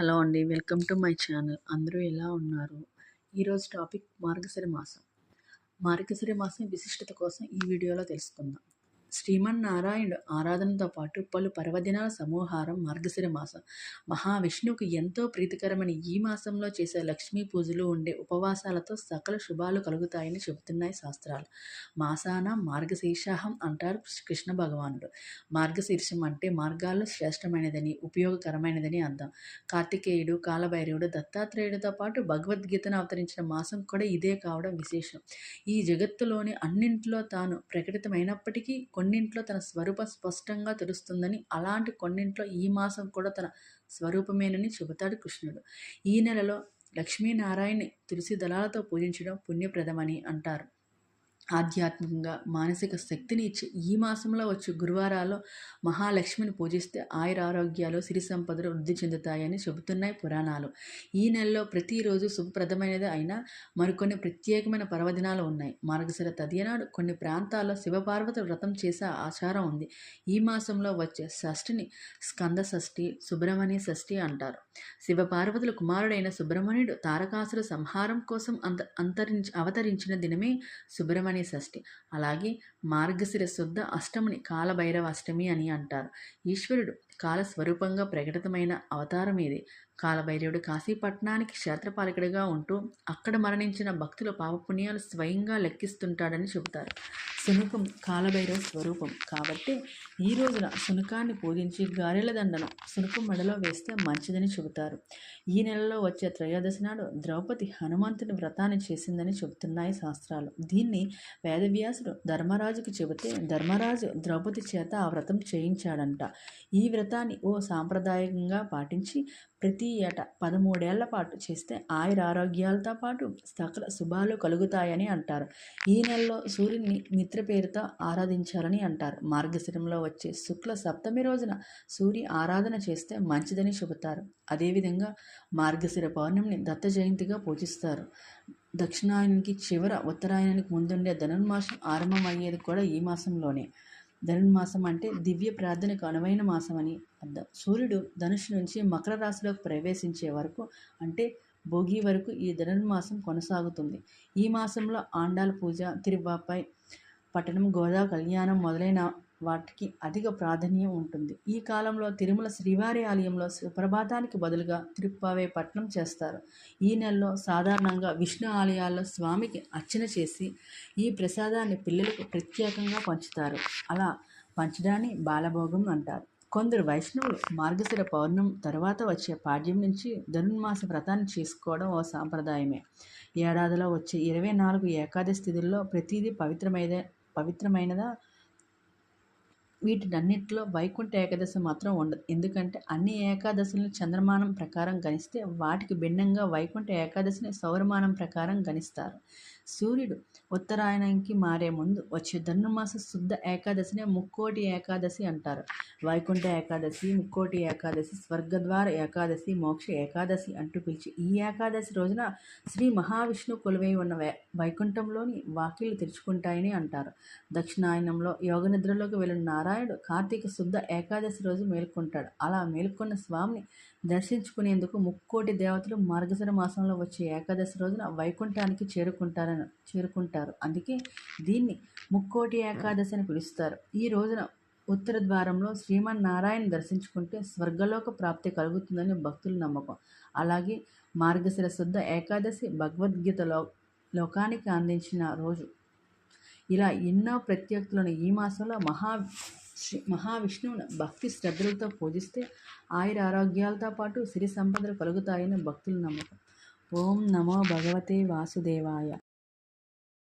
Hello అండి welcome to my channel. అందరూ ఎలా ఉన్నారు? ఈరోజు టాపిక్ మార్గశిర మాసం. మార్గశిర మాసం విశిష్టత కోసం ఈ వీడియోలో తెలుసుకుందాం. శ్రీమన్నారాయణుడు ఆరాధనతో పాటు పలు పర్వదినాల సమూహారం మార్గశిర మాసం. మహావిష్ణువుకు ఎంతో ప్రీతికరమైన ఈ మాసంలో చేసే లక్ష్మీ పూజలు ఉండే ఉపవాసాలతో సకల శుభాలు కలుగుతాయని చెబుతున్నాయి శాస్త్రాలు. మాసాన మార్గశీర్షాహం అంటారు కృష్ణ భగవానుడు. మార్గశీర్షం అంటే మార్గాల్లో శ్రేష్టమైనదని ఉపయోగకరమైనదని అర్థం. కార్తికేయుడు కాలభైరవుడు దత్తాత్రేయుడితో పాటు భగవద్గీతను అవతరించిన మాసం కూడా ఇదే కావడం విశేషం. ఈ జగత్తులోని అన్నింటిలో తాను ప్రకటితమైనప్పటికీ కొన్నింట్లో తన స్వరూపం స్పష్టంగా తెలుస్తుందని అలాంటి కొన్నింట్లో ఈ మాసం కూడా తన స్వరూపమేనని చెబుతాడు కృష్ణుడు. ఈ నెలలో లక్ష్మీనారాయణని తులసి దళాలతో పూజించడం పుణ్యప్రదమని అంటారు. ఆధ్యాత్మికంగా మానసిక శక్తిని ఇచ్చి ఈ మాసంలో వచ్చే గురువారాల్లో మహాలక్ష్మిని పూజిస్తే ఆయుర ఆరోగ్యాలు సిరి సంపదలు వృద్ధి చెందుతాయని చెబుతున్నాయి పురాణాలు. ఈ నెలలో ప్రతిరోజు శుభప్రదమైనది అయినా మరికొన్ని ప్రత్యేకమైన పర్వదినాలు ఉన్నాయి. మార్గశిర తదియనాడు కొన్ని ప్రాంతాల్లో శివపార్వతి వ్రతం చేసే ఆచారం ఉంది. ఈ మాసంలో వచ్చే షష్ఠిని స్కంద షష్ఠి సుబ్రహ్మణ్య షష్ఠి అంటారు. శివపార్వతుల కుమారుడైన సుబ్రహ్మణ్యుడు తారకాసుల సంహారం కోసం అంత అంతరించి అవతరించిన దినమే సుబ్రహ్మణ్య అష్టమి షష్ఠి. అలాగే మార్గశిర శుద్ధ అష్టమిని కాలభైరవ అష్టమి అని అంటారు. ఈశ్వరుడు కాలస్వరూపంగా ప్రకటితమైన అవతారం ఇది. కాలభైరవుడు కాశీపట్నానికి క్షేత్రపాలకుడిగా ఉంటూ అక్కడ మరణించిన భక్తుల పాపపుణ్యాలు స్వయంగా లెక్కిస్తుంటాడని చెబుతారు. శునకం కాలభైరవ స్వరూపం. కాబట్టి ఈ రోజున శునకాన్ని పూజించి గారెల దండను శునకం మెడలో వేస్తే మంచిదని చెబుతారు. ఈ నెలలో వచ్చే త్రయోదశి నాడు ద్రౌపది హనుమంతుని వ్రతాన్ని చేసిందని చెబుతున్నాయి శాస్త్రాలు. దీన్ని వేదవ్యాసుడు ధర్మరాజుకు చెబితే ధర్మరాజు ద్రౌపది చేత ఆ వ్రతం చేయించాడంట. ఈ వ్రతం వ్రతాన్ని ఓ సాంప్రదాయకంగా పాటించి ప్రతి ఏటా పదమూడేళ్ళ పాటు చేస్తే ఆయుర ఆరోగ్యాలతో పాటు సకల శుభాలు కలుగుతాయని అంటారు. ఈ నెలలో సూర్యుని మిత్ర పేరుతో ఆరాధించాలని అంటారు. మార్గశిరంలో వచ్చే శుక్ల సప్తమి రోజున సూర్య ఆరాధన చేస్తే మంచిదని చెబుతారు. అదేవిధంగా మార్గశిర పౌర్ణమిని దత్త జయంతిగా పూజిస్తారు. దక్షిణాయనానికి చివర ఉత్తరాయణానికి ముందుండే ధనుర్మాసం ఆరంభమయ్యేది కూడా ఈ మాసంలోనే. ధనుర్మాసం అంటే దివ్య ప్రార్థనకు అనువైన మాసం అని అర్థం. సూర్యుడు ధనుషు నుంచి మకర రాశిలోకి ప్రవేశించే వరకు అంటే భోగి వరకు ఈ ధనుర్మాసం కొనసాగుతుంది. ఈ మాసంలో ఆండాల పూజ తిరువాపై పట్టణం గోదా కళ్యాణం మొదలైన వాటికి అధిక ప్రాధాన్యం ఉంటుంది. ఈ కాలంలో తిరుమల శ్రీవారి ఆలయంలో సుప్రభాతానికి బదులుగా తిరుప్పావే పట్నం చేస్తారు. ఈ నెలలో సాధారణంగా విష్ణు ఆలయాల్లో స్వామికి అర్చన చేసి ఈ ప్రసాదాన్ని పిల్లలకు ప్రత్యేకంగా పంచుతారు. అలా పంచడాన్ని బాలభోగం అంటారు. కొందరు వైష్ణవులు మార్గశిర పౌర్ణం తర్వాత వచ్చే పాడ్యం నుంచి ధనుర్మాస వ్రతాన్ని చేసుకోవడం ఓ సాంప్రదాయమే. ఏడాదిలో వచ్చే ఇరవై నాలుగు ఏకాదశి తిథుల్లో ప్రతిదీ పవిత్రమైన పవిత్రమైనదా? వీటినన్నింటిలో వైకుంఠ ఏకాదశి మాత్రం ఉండదు. ఎందుకంటే అన్ని ఏకాదశులను చంద్రమానం ప్రకారం గణిస్తే వాటికి భిన్నంగా వైకుంఠ ఏకాదశిని సౌరమానం ప్రకారం గణిస్తారు. సూర్యుడు ఉత్తరాయణంకి మారే ముందు వచ్చే ధనుర్మాస శుద్ధ ఏకాదశిని ముక్కోటి ఏకాదశి అంటారు. వైకుంఠ ఏకాదశి ముక్కోటి ఏకాదశి స్వర్గద్వార ఏకాదశి మోక్ష ఏకాదశి అంటూ పిలిచి ఈ ఏకాదశి రోజున శ్రీ మహావిష్ణు కొలువై ఉన్న వైకుంఠంలోని వాకిళ్ళు తెరుచుకుంటాయని అంటారు. దక్షిణాయనంలో యోగ నిద్రలోకి వెళ్ళిన నారాయణుడు కార్తీక శుద్ధ ఏకాదశి రోజు మేల్కొంటాడు. అలా మేల్కొన్న స్వామిని దర్శించుకునేందుకు ముక్కోటి దేవతలు మార్గశిర మాసంలో వచ్చే ఏకాదశి రోజున వైకుంఠానికి చేరుకుంటారని చేరుకుంటారు. అందుకే దీన్ని ముక్కోటి ఏకాదశి అని పిలుస్తారు. ఈ రోజున ఉత్తర ద్వారంలో శ్రీమన్నారాయణ దర్శించుకుంటే స్వర్గలోక ప్రాప్తి కలుగుతుందని భక్తుల నమ్మకం. అలాగే మార్గశిర శుద్ధ ఏకాదశి భగవద్గీతలో లోకానికి అందించిన రోజు. ఇలా ఎన్నో ప్రత్యేకతలను ఈ మాసంలో మహా మహావిష్ణువును భక్తి శ్రద్ధలతో పూజిస్తే ఆయుర ఆరోగ్యాలతో పాటు సిరి సంపదలు కలుగుతాయని భక్తుల నమ్మకం. ఓం నమో భగవతే వాసుదేవాయ.